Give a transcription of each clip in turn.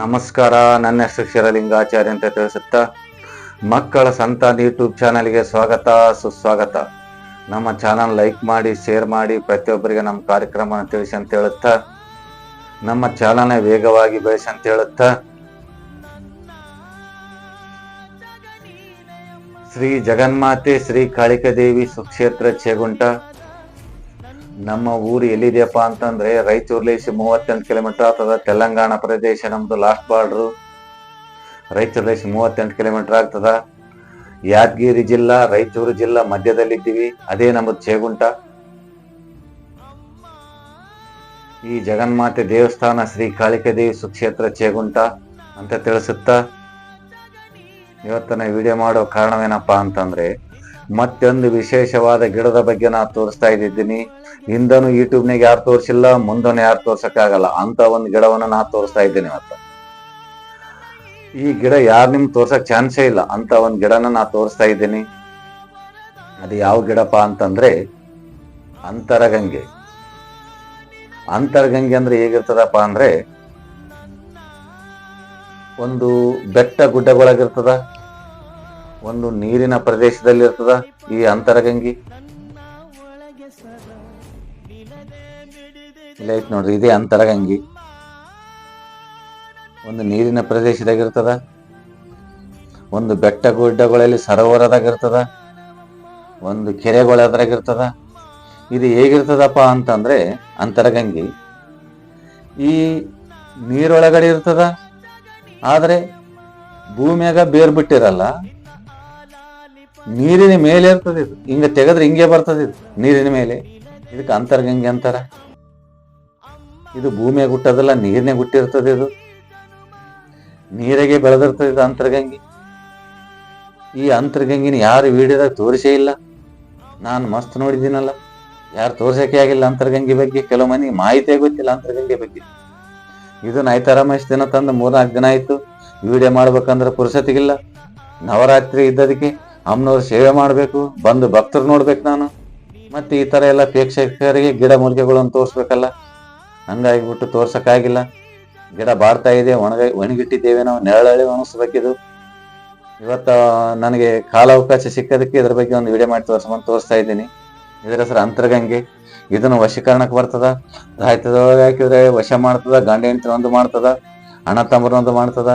ನಮಸ್ಕಾರ. ನನ್ನ ಹೆಸರು ಶಿರಲಿಂಗಾಚಾರ್ಯ ಅಂತ ತಿಳಿಸುತ್ತಾ, ಮಕ್ಕಳ ಸಂತಾನ ಯೂಟ್ಯೂಬ್ ಚಾನಲ್ಗೆ ಸ್ವಾಗತ, ಸುಸ್ವಾಗತ. ನಮ್ಮ ಚಾನಲ್ ಲೈಕ್ ಮಾಡಿ, ಶೇರ್ ಮಾಡಿ, ಪ್ರತಿಯೊಬ್ಬರಿಗೆ ನಮ್ಮ ಕಾರ್ಯಕ್ರಮನ ತಿಳಿಸಿ ಅಂತ ಹೇಳುತ್ತಾ, ನಮ್ಮ ಚಾನಲ್ನ ವೇಗವಾಗಿ ಬೆಳೆಸಿ ಅಂತ ಹೇಳುತ್ತಾ, ಶ್ರೀ ಜಗನ್ಮಾತೆ, ಶ್ರೀ ಕಾಳಿಕಾದೇವಿ ಸುಕ್ಷೇತ್ರ ಚೇಗುಂಟ ನಮ್ಮ ಊರು ಎಲ್ಲಿದೆಯಪ್ಪ ಅಂತಂದ್ರೆ ರೈಚೂರ್ಲೇಸಿ ಮೂವತ್ತೆಂಟು ಕಿಲೋಮೀಟರ್ ಆಗ್ತದ. ತೆಲಂಗಾಣ ಪ್ರದೇಶ ನಮ್ದು ಲಾಸ್ಟ್ ಬಾರ್ಡ್ರು ರೈಚೂರ್ಲೇಸಿ ಮೂವತ್ತೆಂಟು ಕಿಲೋಮೀಟರ್ ಆಗ್ತದ. ಯಾದಗಿರಿ ಜಿಲ್ಲಾ, ರಾಯಚೂರು ಜಿಲ್ಲಾ ಮಧ್ಯದಲ್ಲಿದ್ದೀವಿ. ಅದೇ ನಮ್ಮದು ಚೇಗುಂಟ. ಈ ಜಗನ್ಮಾತೆ ದೇವಸ್ಥಾನ ಶ್ರೀ ಕಾಳಿಕಾದೇವಿ ಸುಕ್ಷೇತ್ರ ಚೇಗುಂಟ ಅಂತ ತಿಳಿಸುತ್ತಾ, ಇವತ್ತನ ವಿಡಿಯೋ ಮಾಡೋ ಕಾರಣವೇನಪ್ಪ ಅಂತಂದ್ರೆ ಮತ್ತೊಂದು ವಿಶೇಷವಾದ ಗಿಡದ ಬಗ್ಗೆ ನಾ ತೋರಿಸ್ತಾ ಇದ್ದಿದ್ದೀನಿ. ಹಿಂದನು ಯೂಟ್ಯೂಬ್ನಾಗ ಯಾರು ತೋರಿಸಿಲ್ಲ, ಮುಂದನು ಯಾರು ತೋರ್ಸಕ್ಕಾಗಲ್ಲ. ಅಂತ ಒಂದು ಗಿಡವನ್ನು ನಾ ತೋರಿಸ್ತಾ ಇದ್ದೀನಿ ಇವತ್ತು. ಈ ಗಿಡ ಯಾರು ನಿಮ್ಗೆ ತೋರ್ಸಕ್ ಚಾನ್ಸೇ ಇಲ್ಲ ಅಂತ ಒಂದು ಗಿಡನ ನಾ ತೋರಿಸ್ತಾ ಇದ್ದೀನಿ. ಅದು ಯಾವ ಗಿಡಪ್ಪ ಅಂತಂದ್ರೆ ಅಂತರಗಂಗೆ. ಅಂತರಗಂಗೆ ಅಂದ್ರೆ ಹೇಗಿರ್ತದಪ್ಪ ಅಂದ್ರೆ ಒಂದು ಬೆಟ್ಟ ಗುಡ್ಡಗೊಳಗಿರ್ತದ. ಒಂದು ನೀರಿನ ಪ್ರದೇಶದಲ್ಲಿ ಇರ್ತದ ಈ ಅಂತರಗಂಗಿ. ಇಲ್ಲ ಐತ್ ನೋಡ್ರಿ, ಇದೇ ಅಂತರಗಂಗಿ. ಒಂದು ನೀರಿನ ಪ್ರದೇಶದಾಗ ಇರ್ತದ ಒಂದು ಬೆಟ್ಟ ಗುಡ್ಡಗಳಲ್ಲಿ ಸರೋವರದಾಗ ಇರ್ತದ ಒಂದು ಕೆರೆಗಳದ್ರಾಗ ಇರ್ತದ ಇದು ಹೇಗಿರ್ತದಪ್ಪ ಅಂತಂದ್ರೆ, ಅಂತರಗಂಗಿ ಈ ನೀರೊಳಗಡೆ ಇರ್ತದ, ಆದ್ರೆ ಭೂಮಿಯಾಗ ಬೇರ್ ಬಿಟ್ಟಿರಲ್ಲ ನೀರಿನ ಮೇಲೆ ಇರ್ತದೆ ಇದು. ಹಿಂಗ ತೆಗೆದ್ರೆ ಹಿಂಗೆ ಬರ್ತದೆ ಇದು. ನೀರಿನ ಮೇಲೆ. ಇದಕ್ಕೆ ಅಂತರ್ಗಂಗೆ ಅಂತಾರ. ಇದು ಭೂಮಿಯಾಗ ಹುಟ್ಟದಲ್ಲ ನೀರಿನೇ ಹುಟ್ಟಿರ್ತದೆ ಇದು. ನೀರಿಗೆ ಬೆಳೆದಿರ್ತದೆ ಇದು ಅಂತರ್ಗಂಗೆ. ಈ ಅಂತರ್ಗಂಗಿನ ಯಾರು ವಿಡಿಯೋದಾಗ ತೋರಿಸೇ ಇಲ್ಲ. ನಾನು ಮಸ್ತ್ ನೋಡಿದ್ದೀನಲ್ಲ. ಯಾರು ತೋರ್ಸಕ್ಕೆ ಆಗಿಲ್ಲ ಅಂತರ್ಗಂಗೆ ಬಗ್ಗೆ. ಕೆಲವು ಮಂದಿಗೆ ಮಾಹಿತಿ ಗೊತ್ತಿಲ್ಲ ಅಂತರ್ಗಂಗೆ ಬಗ್ಗೆ. ಇದು ನಾಯ್ತಾರ ಮಹೇಶ್ ದಿನ ತಂದು ಮೂರ್ನಾಲ್ಕು ದಿನ ಆಯ್ತು. ವಿಡಿಯೋ ಮಾಡ್ಬೇಕಂದ್ರೆ ಪುರುಸತಿಗಿಲ್ಲ. ನವರಾತ್ರಿ ಇದ್ದದಕ್ಕೆ ಅಮ್ಮನವ್ರ ಸೇವೆ ಮಾಡಬೇಕು, ಬಂದು ಭಕ್ತರು ನೋಡ್ಬೇಕು ನಾನು. ಮತ್ತೆ ಈ ತರ ಎಲ್ಲ ಪ್ರೇಕ್ಷಕರಿಗೆ ಗಿಡ ಮೂಲಿಕೆಗಳನ್ನು ತೋರಿಸ್ಬೇಕಲ್ಲ? ಹಂಗಾಗಿಬಿಟ್ಟು ತೋರ್ಸಕ್ಕಾಗಿಲ್ಲ. ಗಿಡ ಬಾಡ್ತಾ ಇದೆ, ಒಣಗ, ಒಣಗಿಟ್ಟಿದ್ದೇವೆ ನಾವು ನೆರಳಳಿ ಒಣಗಿಸ್ಬೇಕಿದು. ಇವತ್ತು ನನಗೆ ಕಾಲಾವಕಾಶ ಸಿಕ್ಕದಕ್ಕೆ ಇದ್ರ ಬಗ್ಗೆ ಒಂದು ವಿಡಿಯೋ ಮಾಡಿ ತೋರಿಸ್ಕೊಂಡು ತೋರಿಸ್ತಾ ಇದ್ದೀನಿ. ಇದರ ಹೆಸರು ಅಂತರ್ಗಂಗೆ. ಇದನ್ನು ವಶೀಕರಣಕ್ಕೆ ಬರ್ತದ. ರಾಯ್ತದೊಳಗೆ ಹಾಕಿದ್ರೆ ವಶ ಮಾಡ್ತದ ಗಂಡ ಒಂದು ಮಾಡ್ತದ, ಅಣ್ಣ ತಮ್ಮರೊಂದು ಮಾಡ್ತದ.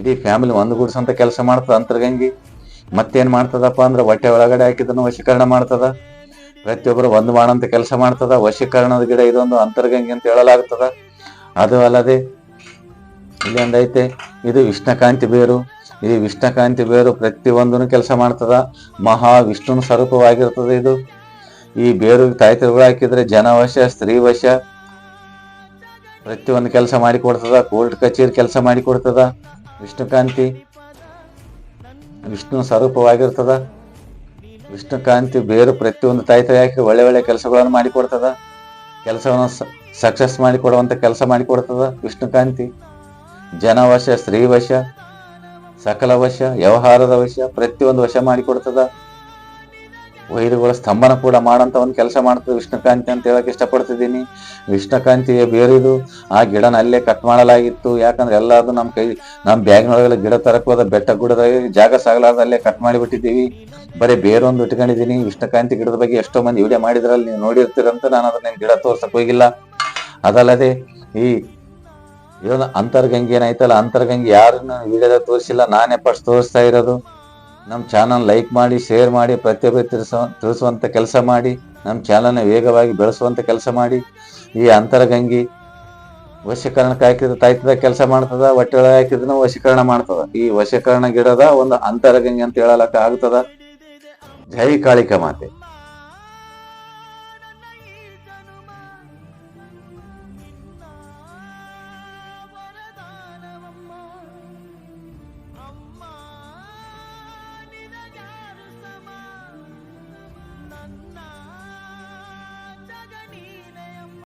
ಇಡೀ ಫ್ಯಾಮಿಲಿ ಒಂದುಗೂಡಿಸಂತ ಕೆಲಸ ಮಾಡ್ತದ ಅಂತರ್ಗಂಗಿ. ಮತ್ತೇನ್ ಮಾಡ್ತದಪ್ಪ ಅಂದ್ರೆ ಹೊಟ್ಟೆ ಒಳಗಡೆ ಹಾಕಿದನ್ನು ವಶೀಕರಣ ಮಾಡ್ತದ? ಪ್ರತಿಯೊಬ್ಬರು ಒಂದು ಮಾಡಂತ ಕೆಲಸ ಮಾಡ್ತದ? ವಶೀಕರಣದ ಗಿಡ ಇದೊಂದು ಅಂತರ್ಗಂಗೆ ಅಂತ ಹೇಳಲಾಗ್ತದ? ಅದು ಅಲ್ಲದೆ ಇಲ್ಲಿ ಒಂದೈತೆ, ಇದು ವಿಷ್ಣಕಾಂತಿ ಬೇರು. ಈ ವಿಷ್ಣಕಾಂತಿ ಬೇರು ಪ್ರತಿಯೊಂದನ್ನು ಕೆಲಸ ಮಾಡ್ತದ? ಮಹಾ ವಿಷ್ಣುನ ಸ್ವರೂಪವಾಗಿರ್ತದೆ ಇದು. ಈ ಬೇರು ತಾಯ್ತಿರುಗಳು ಹಾಕಿದ್ರೆ ಜನವಶ ಸ್ತ್ರೀವಶ ಪ್ರತಿಯೊಂದು ಕೆಲಸ ಮಾಡಿಕೊಡ್ತದ ಕೋರ್ಟ್ ಕಚೇರಿ ಕೆಲಸ ಮಾಡಿಕೊಡ್ತದ ವಿಷ್ಣುಕಾಂತಿ ವಿಷ್ಣು ಸ್ವರೂಪವಾಗಿರ್ತದ. ವಿಷ್ಣುಕಾಂತಿ ಬೇರೆ ಪ್ರತಿಯೊಂದು ತಾಯಿ ಹಾಕಿ ಒಳ್ಳೆ ಒಳ್ಳೆ ಕೆಲಸಗಳನ್ನು ಮಾಡಿಕೊಡ್ತದ. ಕೆಲಸವನ್ನು ಸಕ್ಸಸ್ ಮಾಡಿಕೊಡುವಂಥ ಕೆಲಸ ಮಾಡಿಕೊಡ್ತದ ವಿಷ್ಣುಕಾಂತಿ ಜನವಶ, ಸ್ತ್ರೀವಶ ಸಕಲ ವಶ ವ್ಯವಹಾರದ ವಶ ಪ್ರತಿಯೊಂದು ವಶ ಮಾಡಿಕೊಡ್ತದ. ವೈರುಗಳ ಸ್ತಂಭನ ಕೂಡ ಮಾಡೋಂಥ ಒಂದು ಕೆಲಸ ಮಾಡ್ತದೆ. ವಿಷ್ಣುಕಾಂತಿ ಅಂತ ಹೇಳಕ್ ಇಷ್ಟಪಡ್ತಿದ್ದೀನಿ. ವಿಷ್ಣುಕಾಂತಿಯ ಬೇರಿದು. ಆ ಗಿಡನ ಅಲ್ಲೇ ಕಟ್ ಮಾಡಲಾಗಿತ್ತು. ಯಾಕಂದ್ರೆ ಎಲ್ಲ ಅದು ನಮ್ಮ ಕೈ ನಮ್ಮ ಬ್ಯಾಗ್ನೊಳಗೆಲ್ಲ ಗಿಡ ತರಕ್ ಹೋದ ಬೆಟ್ಟ ಗುಡದಾಗ ಜಾಗ ಸಾಗಲಾರ್ದ ಅಲ್ಲೇ ಕಟ್ ಮಾಡಿಬಿಟ್ಟಿದ್ದೀವಿ. ಬರೀ ಬೇರೊಂದು ಇಟ್ಕೊಂಡಿದ್ದೀನಿ. ವಿಷ್ಣುಕಾಂತಿ ಗಿಡದ ಬಗ್ಗೆ ಎಷ್ಟೋ ಮಂದಿ ವಿಡಿಯೋ ಮಾಡಿದ್ರಲ್ಲಿ ನೀವು ನೋಡಿರ್ತೀರಂತ ನಾನು ಅದನ್ನ ಗಿಡ ತೋರ್ಸಕ್ ಹೋಗಿಲ್ಲ. ಅದಲ್ಲದೆ ಈ ಇದೊಂದು ಅಂತರ್ಗಂಗೆ ಏನಾಯ್ತಲ್ಲ, ಅಂತರ್ಗಂಗೆ ಯಾರನ್ನ ವಿಡಿಯೋದಾಗ ತೋರಿಸಿಲ್ಲ. ನಾನೇ ಫಸ್ಟ್ ತೋರಿಸ್ತಾ ಇರೋದು. ನಮ್ಮ ಚಾನಲ್ ಲೈಕ್ ಮಾಡಿ, ಶೇರ್ ಮಾಡಿ, ಪ್ರತಿಭೆ ತಿಳಿಸೋ ತಿಳಿಸುವಂಥ ಕೆಲಸ ಮಾಡಿ ನಮ್ಮ ಚಾನಲ್ನ ವೇಗವಾಗಿ ಬೆಳೆಸುವಂತ ಕೆಲಸ ಮಾಡಿ, ಈ ಅಂತರಗಂಗಿ ವಶೀಕರಣಕ್ಕೆ ಹಾಕಿದ ತಾಯ್ತದ ಕೆಲಸ ಮಾಡ್ತದ ಹೊಟ್ಟೆ ಹಾಕಿದ್ರೂ ವಶೀಕರಣ ಮಾಡ್ತದ. ಈ ವಶೀಕರಣ ಗಿಡದ ಒಂದು ಅಂತರಗಂಗೆ ಅಂತ ಹೇಳಲಕ್ಕ ಆಗ್ತದ. ಜೈ ಕಾಳಿಕ ಮಾತೆ.